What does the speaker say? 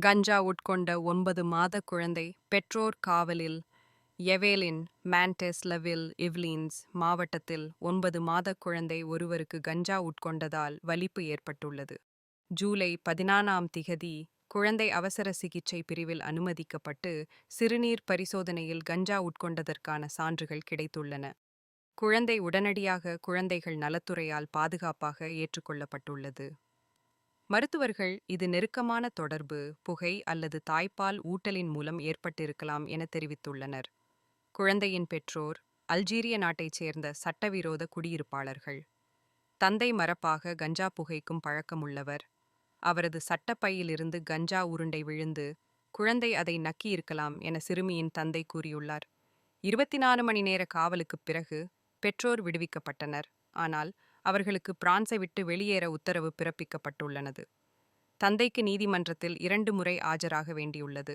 கஞ்சா உட்கொண்ட ஒன்பது மாத குழந்தை பெற்றோர் காவலில் எவேலின் மான்டெஸ்லவில் இவ்லீன்ஸ் மாவட்டத்தில் ஒன்பது மாத குழந்தை ஒருவருக்கு கஞ்சா உட்கொண்டதால் வலிப்பு ஏற்பட்டுள்ளது. ஜூலை பதினானாம் திகதி குழந்தை அவசர சிகிச்சை பிரிவில் அனுமதிக்கப்பட்டு சிறுநீர் பரிசோதனையில் கஞ்சா உட்கொண்டதற்கான சான்றுகள் கிடைத்துள்ளன. குழந்தை உடனடியாக குழந்தைகள் நலத்துறையால் பாதுகாப்பாக ஏற்றுக்கொள்ளப்பட்டுள்ளது. மருத்துவர்கள் இது நெருக்கமான தொடர்பு புகை அல்லது தாய்ப்பால் ஊட்டலின் மூலம் ஏற்பட்டிருக்கலாம் என தெரிவித்துள்ளனர். குழந்தையின் பெற்றோர் அல்ஜீரிய நாட்டைச் சேர்ந்த சட்டவிரோத குடியிருப்பாளர்கள். தந்தை மரப்பாக கஞ்சா புகைக்கும் பழக்கமுள்ளவர். அவரது சட்டப்பையிலிருந்து கஞ்சா உருண்டை விழுந்து குழந்தை அதை நக்கியிருக்கலாம் என சிறுமியின் தந்தை கூறியுள்ளார். இருபத்தி நாலு மணி நேர காவலுக்குப் பிறகு பெற்றோர் விடுவிக்கப்பட்டனர். ஆனால் அவர்களுக்கு பிரான்சை விட்டு வெளியேற உத்தரவு பிறப்பிக்கப்பட்டுள்ளனது. தந்தைக்கு நீதிமன்றத்தில் இரண்டு முறை ஆஜராக வேண்டியுள்ளது.